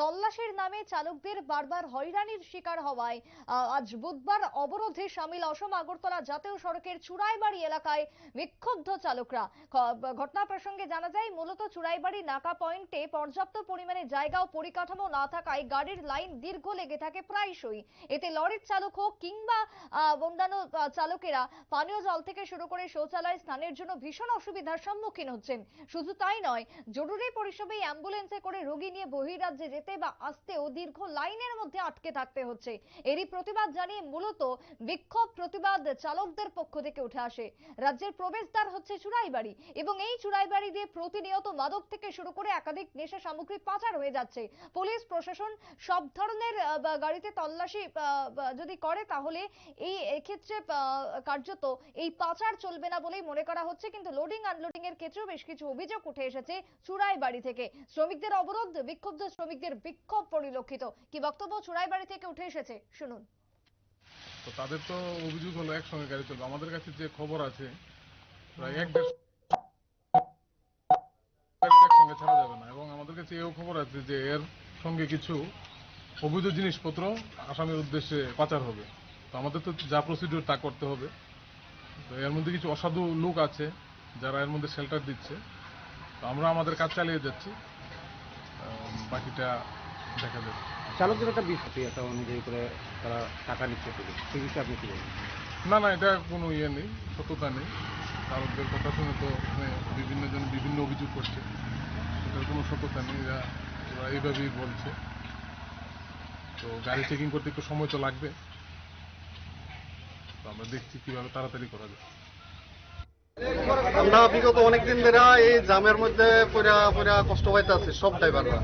তল্লাশির নামে চালকদের বারবার হয়রানির শিকার হওয়ায় আজ বুধবার অবরোধে সামিল অসম আগরতলা জাতীয় সড়কের চুড়াইবাড়ি এলাকায় বিক্ষুব্ধ চালকরা। ঘটনা প্রসঙ্গে জানা যায়, মূলত চুড়াইবাড়ি নাকা পয়েন্টে পর্যাপ্ত পরিমাণে জায়গা ও পরিকাঠামো না থাকায় গাড়ির লাইন দীর্ঘ লেগে থাকে প্রায়শই। এতে লরির চালক হোক কিংবা অন্যান্য চালকেরা পানীয় জল থেকে শুরু করে শৌচালয়, স্নানের জন্য ভীষণ অসুবিধার সম্মুখীন হচ্ছেন। শুধু তাই নয়, জরুরি পরিষেবায় অ্যাম্বুলেন্সে করে রোগী নিয়ে বহিরাজ্যে যেতে বা আসতেও দীর্ঘ লাইনের মধ্যে আটকে থাকতে হচ্ছে। এরই প্রতিবাদ জানিয়ে মূলত বিক্ষোভ প্রতিবাদ চালকদের পক্ষ থেকে উঠে আসে। রাজ্যের প্রবেশদ্বার হচ্ছে চুড়াইবাড়ি এবং এই চুড়াইবাড়ি দিয়ে প্রতিনিয়ত মাদক থেকে শুরু করে একাধিক নেশা সামগ্রী পাচার হয়ে যাচ্ছে। পুলিশ প্রশাসন সব ধরনের গাড়িতে তল্লাশি যদি করে তাহলে এই এক্ষেত্রে আহ, কার্যত এই পাচার চলবে না বলেই মনে করা হচ্ছে। কিন্তু লোডিং আনলোডিং এর ক্ষেত্রেও বেশ কিছু অভিযোগ উঠে এসেছে চুড়াই বাড়ি থেকে। শ্রমিকদের অবরোধ বিক্ষুব্ধ শ্রমিকদের বিক্ষোভ পরিলক্ষিত। কি বক্তব্য চুড়াই বাড়ি থেকে উঠে এসেছে? শুনুন। তো তাদের তো অভিযোগ হলো একসঙ্গে গাড়ি চলবে। আমাদের কাছে যে খবর আছে, প্রায় এক একসঙ্গে ছাড়া যাবে না। এবং আমাদের কাছে এও খবর আছে যে এর সঙ্গে কিছু অবৈধ জিনিসপত্র আসামের উদ্দেশ্যে পাচার হবে। তো আমাদের তো যা প্রসিডিউর তা করতে হবে। তো এর মধ্যে কিছু অসাধু লোক আছে, যারা এর মধ্যে শেল্টার দিচ্ছে। তো আমরা আমাদের কাজ চালিয়ে যাচ্ছি। বাকিটা দেখা যাবে। চালকদের একটা বিষয়টা অনুযায়ী করে তারা টাকা নিচ্ছে সেই বিষয়ে আপনি কি বলবেন? না না এটা কোনো ইয়ে নেই সত্যতা নেই। চালকদের কথা শুনে তো বিভিন্ন জন বিভিন্ন অভিযোগ করছে। এটার কোনো সত্যতা নেই এরা ওরা এইভাবেই বলছে। তো গাড়ি চেকিং করতে একটু সময় তো লাগবে। তো আমরা দেখছি কীভাবে তাড়াতাড়ি করা যায়। আমরা বিগত অনেকদিন ধরে এই জামের মধ্যে পুরা পুরা কষ্ট পাইতেছি, সব ড্রাইভাররা।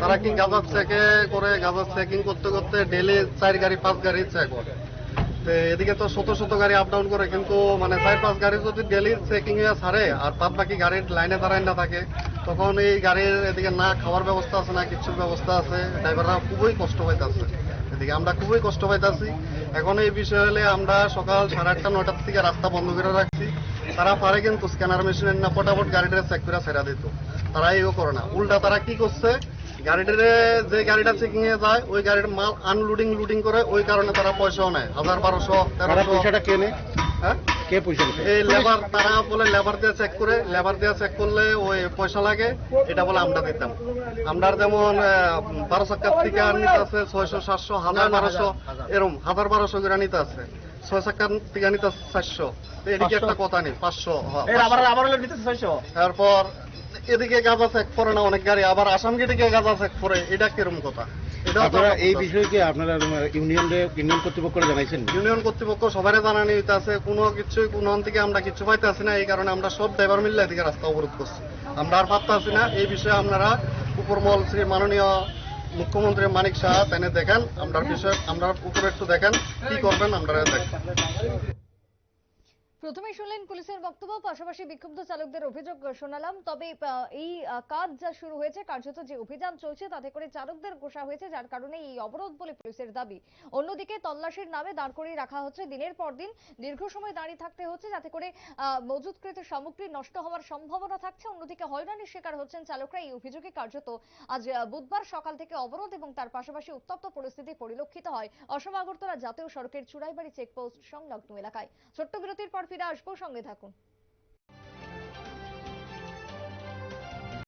তারা কি গাজার চেকে করে, গাজার চেকিং করতে করতে ডেলি চার গাড়ি, পাঁচ গাড়ি চেক করে। এদিকে তো শত শত গাড়ি আপ ডাউন করে, কিন্তু মানে চার, পাঁচ গাড়ি যদি ডেলি চেকিং এ ছাড়ে আর বাদ বাকি গাড়ির লাইনে দাঁড়ায় না থাকে, তখন এই গাড়ির এদিকে না খাওয়ার ব্যবস্থা আছে, না কিছুর ব্যবস্থা আছে, ড্রাইভাররা খুবই কষ্ট পাইতেছে। এদিকে আমরা খুবই কষ্ট পাইতেছি। এখন এই বিষয় হলে আমরা সকাল সাড়ে আটটা নটার থেকে রাস্তা বন্ধ করে রাখছি। তারা পারে কিন্তু স্ক্যানার মেশিনের না ফটাফট গাড়িটা চেক করে ছেড়া দিত। তারা এও করে না। উল্টা তারা কি করছে? গাড়িটারে যে গাড়িটা চেকিং এ যায়, ওই গাড়ির মাল আনলোডিং লোডিং করে ওই কারণে তারা পয়সাও নেয়। হাজার বারোশো তারা তেরোশো হ্যাঁ? কে পয়সা এই লেবার তারা বলে লেবার দিয়ে চেক করে লেবার দিয়ে চেক করলে ওই পয়সা লাগে এটা বলে আমরা দিতাম। আমরা যেমন বারো চাকার থেকে নিতে আছে ছয়শো সাতশো হাজার বারোশো এরকম হাজার বারোশো করে নিতে আছে। ছয় চাকার থেকে নিতে আছে চারশো। তো এদিকে একটা কথা নেই পাঁচশো তারপর এদিকে গাঁজা চেক করে না অনেক গাড়ি আবার আসাম গেটে গাঁজা চেক করে এটা কিরম কথা? আপনারা এই কি আপনারা ইউনিয়ন ইউনিয়ন কর্তৃপক্ষ জানাইছেন? ইউনিয়ন কর্তৃপক্ষ সবারই জানানি আছে কোনো কিছু কোনো থেকে আমরা কিছু পাইতে আসি না এই কারণে আমরা সব ড্রাইভার মিললে এদিকে রাস্তা অবরোধ করছি। আমরা আর আসি না এই বিষয়ে আপনারা উপরমহল শ্রী মাননীয় মুখ্যমন্ত্রী মানিক শাহ তেনে দেখেন আমরা বিষয়ে আমরা উপরে একটু দেখেন কি করবেন আমরা দেখেন। প্রথমে শুনলেন পুলিশের বক্তব্য, পাশাপাশি বিক্ষুব্ধ চালকদের অভিযোগ শোনালাম। তবে এই কাজ যা শুরু হয়েছে, কার্যত যে অভিযান চলছে, তাতে করে চালকদের গোসা হয়েছে, যার কারণে এই অবরোধ বলে পুলিশের দাবি। অন্যদিকে তল্লাশির নামে দাঁড় করিয়ে রাখা হচ্ছে দিনের পর দিন। দীর্ঘ সময় দাঁড়িয়ে থাকতে হচ্ছে, যাতে করে মজুতকৃত সামগ্রী নষ্ট হওয়ার সম্ভাবনা থাকছে। অন্যদিকে হয়রানির শিকার হচ্ছেন চালকরা। এই অভিযোগে কার্যত আজ বুধবার সকাল থেকে অবরোধ এবং তার পাশাপাশি উত্তপ্ত পরিস্থিতি পরিলক্ষিত হয়। অসম আগরতলা জাতীয় সড়কের চুড়াইবাড়ি চেকপোস্ট সংলগ্ন এলাকায়। ছোট্ট বিরতির পর ফিরে আসব সঙ্গে থাকুন।